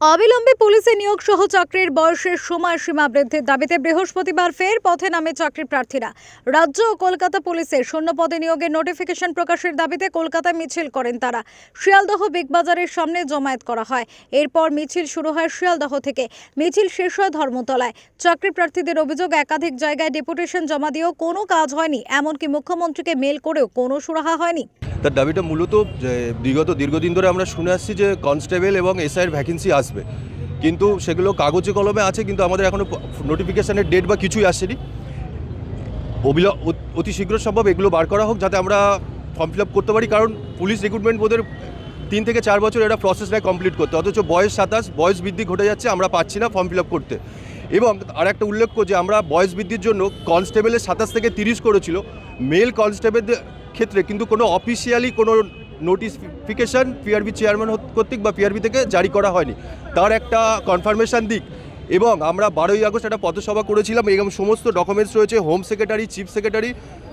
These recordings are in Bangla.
অবিলম্বে পুলিশে নিয়োগ সহ চাকরির বয়সের সময়সীমা বৃদ্ধির দাবিতে বৃহস্পতিবার ফের পথে নামে চাকরি প্রার্থীরা। রাজ্য ও কলকাতা পুলিশের শূন্য পদে নিয়োগের নোটিফিকেশন প্রকাশের দাবিতে কলকাতায় মিছিল করেন তারা। শিয়ালদহ বিগ বাজারের সামনে জমায়েত করা হয়। এরপর মিছিল শুরু হয় শিয়ালদহ থেকে। মিছিল শেষ হয় ধর্মতলায়। চাকরি প্রার্থীদের অভিযোগ একাধিক জায়গায় ডেপুটেশন জমা দিয়েও কোনো কাজ হয়নি, এমনকি মুখ্যমন্ত্রীকে মেল করেও কোনো সুরাহা হয়নি। তার দাবিটা মূলত বিগত দীর্ঘদিন ধরে আমরা শুনে আসছি যে কনস্টেবল এবং এসআইয়ের ভ্যাকেন্সি আসবে। কিন্তু সেগুলো কাগজে কলমে আছে, কিন্তু আমাদের এখনও নোটিফিকেশানের ডেট বা কিছুই আসেনি। অবিল অতি শীঘ্র সম্ভব এগুলো বার করা হোক যাতে আমরা ফর্ম ফিল আপ করতে পারি। কারণ পুলিশ রিক্রুটমেন্ট বোর্ডের তিন থেকে চার বছর এটা প্রসেস নেয় কমপ্লিট করতে। অথচ বয়স সাতাশ, বয়স বৃদ্ধি ঘটে যাচ্ছে, আমরা পাচ্ছি না ফর্ম ফিল আপ করতে। এবং আর একটা উল্লেখ্য যে আমরা বয়স বৃদ্ধির জন্য কনস্টেবলের সাতাশ থেকে তিরিশ করেছিল। মেল কনস্টেবলদের ক্ষেত্রে কিন্তু কোনো অফিসিয়ালি কোনো নোটিফিকেশান পিআরবি চেয়ারম্যান কর্তৃক বা পিআরবি থেকে জারি করা হয়নি। তার একটা কনফার্মেশন দিক এবং আমরা বারোই আগস্ট একটা পথসভা করেছিলাম এবং সমস্ত ডকুমেন্টস রয়েছে। হোম সেক্রেটারি চিফ সেক্রেটারি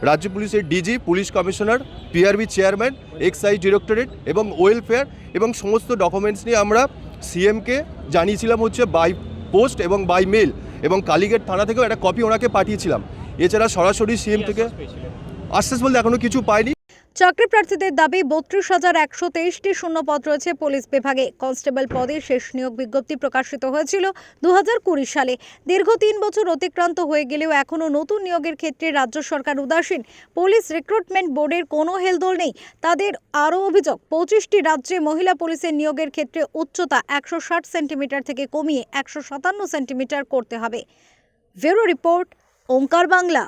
রাজ্য পুলিশের DG police commissioner PRB chairman excise directorate এবং ওয়েলফেয়ার এবং সমস্ত ডকুমেন্টস নিয়ে আমরা সিএমকে জানিয়েছিলাম হচ্ছে বাই পোস্ট এবং বাই মেল এবং কালীগেট থানা থেকেও একটা কপি ওনাকে পাঠিয়েছিলাম। এছাড়া সরাসরি সিএম থেকে আশ্বাস বলতে এখনও কিছু পাইনি। চাকরি প্রার্থীদের দাবি, বত্রিশ হাজার একশো তেইশটি শূন্যপদ রয়েছে পুলিশ বিভাগে। কনস্টেবল পদে শেষ নিয়োগ বিজ্ঞপ্তি প্রকাশিত হয়েছিল দু সালে। দীর্ঘ তিন বছর অতিক্রান্ত হয়ে গেলেও এখনও নতুন নিয়োগের ক্ষেত্রে রাজ্য সরকার উদাসীন। পুলিশ রিক্রুটমেন্ট বোর্ডের কোনো হেলদোল নেই। তাদের আরও অভিযোগ, পঁচিশটি রাজ্যে মহিলা পুলিশের নিয়োগের ক্ষেত্রে উচ্চতা একশো ষাট সেন্টিমিটার থেকে কমিয়ে একশো সাতান্ন সেন্টিমিটার করতে হবে। ভেরো রিপোর্ট, ওঙ্কার বাংলা।